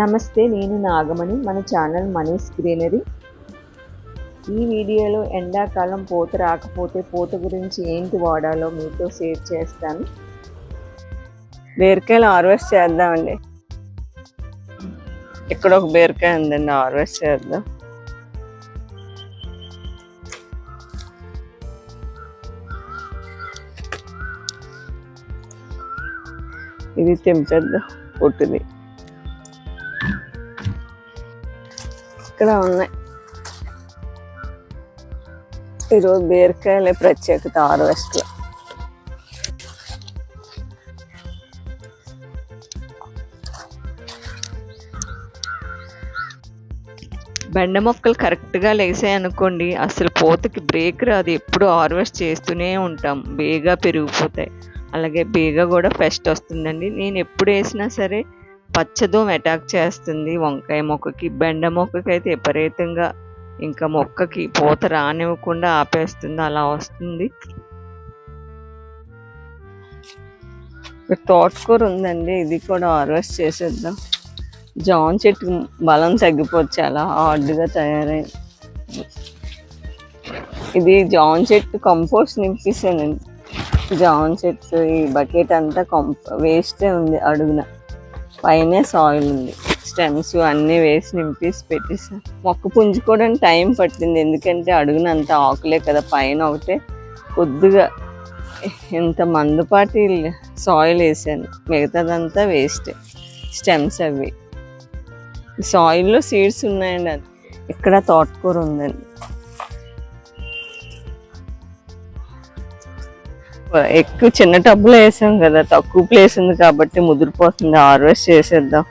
నమస్తే నేను నాగమణి. మన ఛానల్ మనీస్ గ్రీనరీ. ఈ వీడియోలో ఎండాకాలం పూత రాకపోతే పూత గురించి ఏంటి వాడాలో మీతో షేర్ చేస్తాను. బీరకాయలు హార్వెస్ట్ చేద్దామండి. ఇక్కడ ఒక బీరకాయ ఉందండి హార్వెస్ట్ చేద్దాం. ఇది తెంపేద్దాం పొట్టుది. ఇక్కడ ఉన్నాయి. ఈరోజు బీరకాయలే ప్రత్యేకత హార్వెస్ట్లో బెండ మొక్కలు కరెక్ట్గా లేసాయి అనుకోండి అసలు పూతకి బ్రేక్ రాదు. ఎప్పుడు హార్వెస్ట్ చేస్తూనే ఉంటాం. బేగా పెరిగిపోతాయి. అలాగే బేగా కూడా ఫెస్ట్ వస్తుందండి. నేను ఎప్పుడు వేసినా సరే పచ్చదోమ అటాక్ చేస్తుంది. వంకాయ మొక్కకి బెండ మొక్కకి అయితే విపరీతంగా ఇంకా మొక్కకి పూత రానివ్వకుండా ఆపేస్తుంది. అలా వస్తుంది. తోటకూర ఉందండి. ఇది కూడా హార్వెస్ట్ చేసేద్దాం. జాన్ చెట్టు బలం తగ్గిపోతే చాలా హార్డ్గా తయారై ఇది జాన్ చెట్టు కంపోస్ట్ నింపేసానండి జాన్ చెట్టు ఈ బకెట్ అంతా కంప వేస్టే ఉంది అడుగున. పైన సాయిల్ ఉంది. స్టెమ్స్ అన్నీ వేసి నింపేసి పెట్టేసాను మొక్క పుంజుకోవడానికి టైం పట్టింది. ఎందుకంటే అడుగునంత ఆకులే కదా. పైన ఒకటే కొద్దిగా ఇంత మందుపాటి సాయిల్ వేసాను. మిగతాదంతా వేస్ట్ స్టెమ్స్ అవి. సాయిల్లో సీడ్స్ ఉన్నాయండి అది. ఇక్కడ తోటకూర ఉందండి. ఎక్కువ చిన్న టబ్బులో వేసాం కదా తక్కువ ప్లేస్ ఉంది కాబట్టి ముదిరిపోతుంది. హార్వెస్ట్ చేసేద్దాం.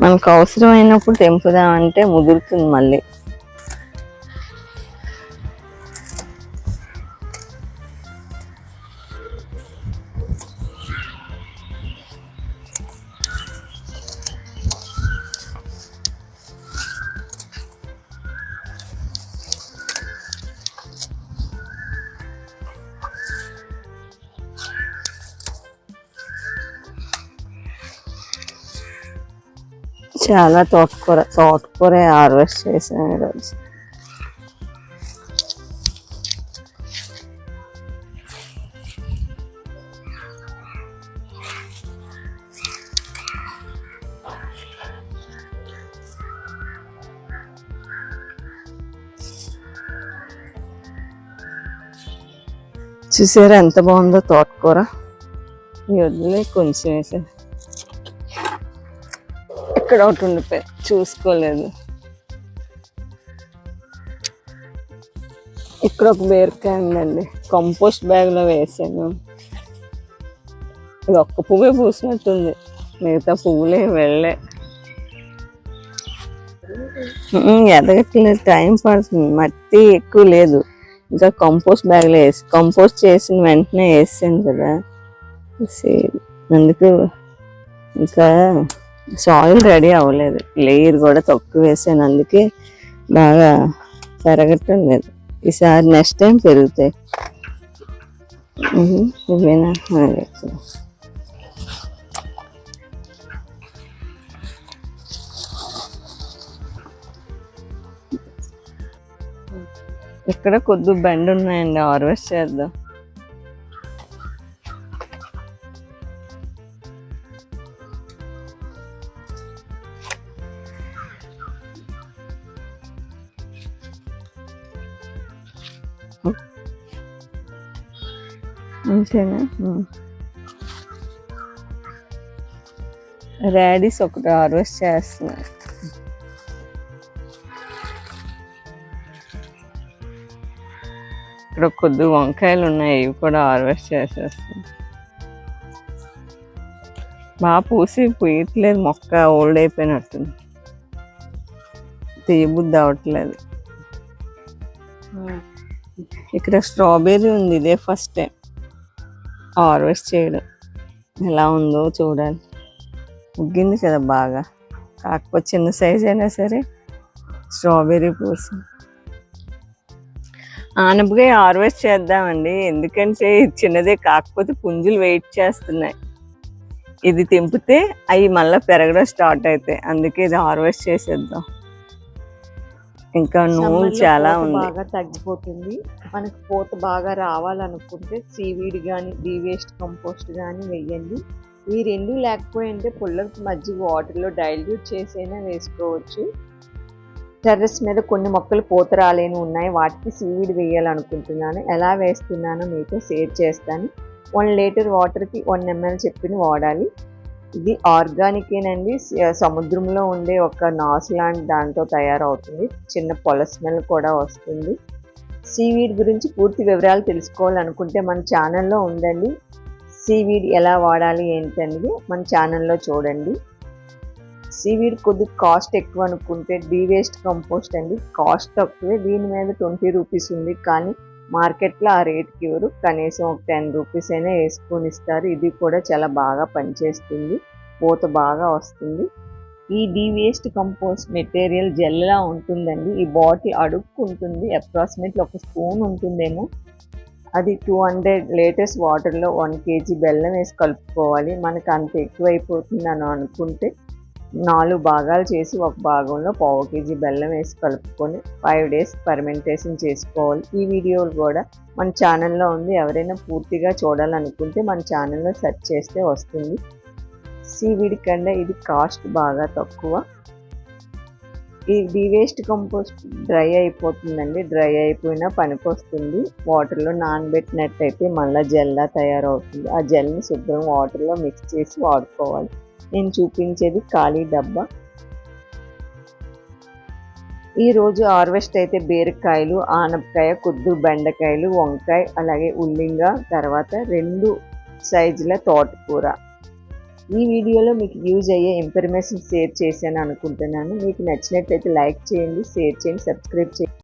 మనకు అవసరం అయినప్పుడు తెంపుదామంటే ముదురుతుంది మళ్ళీ. చాలా తోటకూర తోటకూర హార్వెస్ట్ చేసాను ఈరోజు చూసారా ఎంత బాగుందో తోటకూర ఈ వదిలే కొంచెం వేసాను ఇక్కడ ఒకటి ఉండిపోయి. చూసుకోలేదు. ఇక్కడ ఒక బీరకాయ ఉందండి. కంపోస్ట్ బ్యాగ్లో వేసాను. ఇది ఒక్క పువ్వే పూసినట్టుంది. మిగతా పువ్వులే వెళ్ళే. ఉమ్, ఎదగట్లేదు. టైం పడుతుంది. మట్టి ఎక్కువ లేదు. ఇంకా కంపోస్ట్ బ్యాగ్లో వేసి కంపోస్ట్ చేసిన వెంటనే వేసాను కదా. అందుకు ఇంకా సాయిల్ రెడీ అవ్వలేదు. లేయర్ కూడా తక్కువ వేసాను. అందుకే బాగా పెరగటం లేదు. ఈసారి నెక్స్ట్ టైం పెరుగుతాయి. ఇవేనా ఇక్కడ కొద్ది బెండ్ ఉన్నాయండి. హార్వెస్ట్ చేద్దాం. అంతేనా రాడీస్ ఒకటి హార్వెస్ట్ చేస్తున్నా ఇక్కడ కొద్ది వంకాయలు ఉన్నాయి ఇవి కూడా హార్వెస్ట్ చేసేస్తాను బాగా పూసి పూయట్లేదు మొక్క ఓల్డ్ అయిపోయినట్టుంది. తీయబుద్ధి అవ్వట్లేదు. ఇక్కడ స్ట్రాబెర్రీ ఉంది ఇదే ఫస్ట్ టైం హార్వెస్ట్ చేయడం. ఎలా ఉందో చూడాలి. ముగ్గింది కదా బాగా. కాకపోతే చిన్న సైజ్ అయినా సరే స్ట్రాబెర్రీ పూసి ఆనపకాయ హార్వెస్ట్ చేద్దామండి. ఎందుకంటే చిన్నదే కాకపోతే పుంజులు వెయిట్ చేస్తున్నాయి. ఇది తెంపితే అవి మళ్ళీ పెరగడం స్టార్ట్ అవుతాయి. అందుకే ఇది హార్వెస్ట్ చేసేద్దాం. ఇంకా నూనె చాలా ఉంది. బాగా తగ్గిపోతుంది. మనకు పూత బాగా రావాలనుకుంటే సీవీడ్ కానీ డీ వేస్ట్ కంపోస్ట్ కానీ వెయ్యండి ఈ రెండు లేకపోయింటే పుల్లకి మజ్జిగ వాటర్లో డైల్యూట్ చేసైనా వేసుకోవచ్చు. టెర్రస్ మీద కొన్ని మొక్కలు పూత రాలేని ఉన్నాయి. వాటికి సీవీడ్ వేయాలనుకుంటున్నాను. ఎలా వేస్తున్నానో మీతో షేర్ చేస్తాను. వన్ లీటర్ వాటర్కి వన్ ఎంఎల్ చెప్పిన వాడాలి. ఇది ఆర్గానికేనండి సముద్రంలో ఉండే ఒక నాసు లాంటి దాంతో తయారవుతుంది. చిన్న పొల స్మెల్ కూడా వస్తుంది. సీవీడ్ గురించి పూర్తి వివరాలు తెలుసుకోవాలనుకుంటే మన ఛానల్లో ఉందండి. సీవీడ్ ఎలా వాడాలి ఏంటనేది మన ఛానల్లో చూడండి. సీవీడ్ కొద్ది కాస్ట్ ఎక్కువ అనుకుంటే డీ వేస్ట్ కంపోస్ట్ అండి. కాస్ట్ తక్కువే. దీని మీద ట్వంటీ రూపీస్ ఉంది. కానీ మార్కెట్లో ఆ రేట్కి ఇవ్వరు కనీసం ఒక టెన్ రూపీస్ అయినా వేసుకొని ఇస్తారు. ఇది కూడా చాలా బాగా పనిచేస్తుంది. పూత బాగా వస్తుంది. ఈ డీ వేస్ట్ కంపోస్ట్ మెటీరియల్ జెల్లా ఉంటుందండి. ఈ బాటిల్ అడుక్కుంటుంది. అప్రాక్సిమేట్లీ ఒక స్పూన్ ఉంటుందేమో. అది టూ హండ్రెడ్ లేటెస్ట్ వాటర్లో వన్ కేజీ బెల్లం వేసి కలుపుకోవాలి. మనకు అంత ఎక్కువ అయిపోతుంది అని అనుకుంటే నాలుగు భాగాలు చేసి ఒక భాగంలో పావు కేజీ బెల్లం వేసి కలుపుకొని ఫైవ్ డేస్ పర్మెంటేషన్ చేసుకోవాలి. ఈ వీడియోలు కూడా మన ఛానల్లో ఉంది. ఎవరైనా పూర్తిగా చూడాలనుకుంటే మన ఛానల్లో సెర్చ్ చేస్తే వస్తుంది. సీవీడ్ కన్నా ఇది కాస్ట్ బాగా తక్కువ. ఈ డీ వేస్ట్ కంపోస్ట్ డ్రై అయిపోతుందండి. డ్రై అయిపోయినా పనికొస్తుంది. వాటర్లో నానబెట్టినట్టయితే మళ్ళీ జెల్లా తయారవుతుంది. ఆ జెల్ని శుభ్రం వాటర్లో మిక్స్ చేసి వాడుకోవాలి. నేను చూపించేది ఖాళీ డబ్బా. ఈరోజు హార్వెస్ట్ అయితే బీరకాయలు ఆనపకాయ కుద్దు బెండకాయలు వంకాయ అలాగే ఉల్లింగ తర్వాత రెండు సైజుల తోటకూర. ఈ వీడియోలో మీకు యూజ్ అయ్యే ఇన్ఫర్మేషన్ షేర్ చేశాను అనుకుంటున్నాను. మీకు నచ్చినట్లయితే లైక్ చేయండి షేర్ చేయండి సబ్స్క్రైబ్ చేయండి.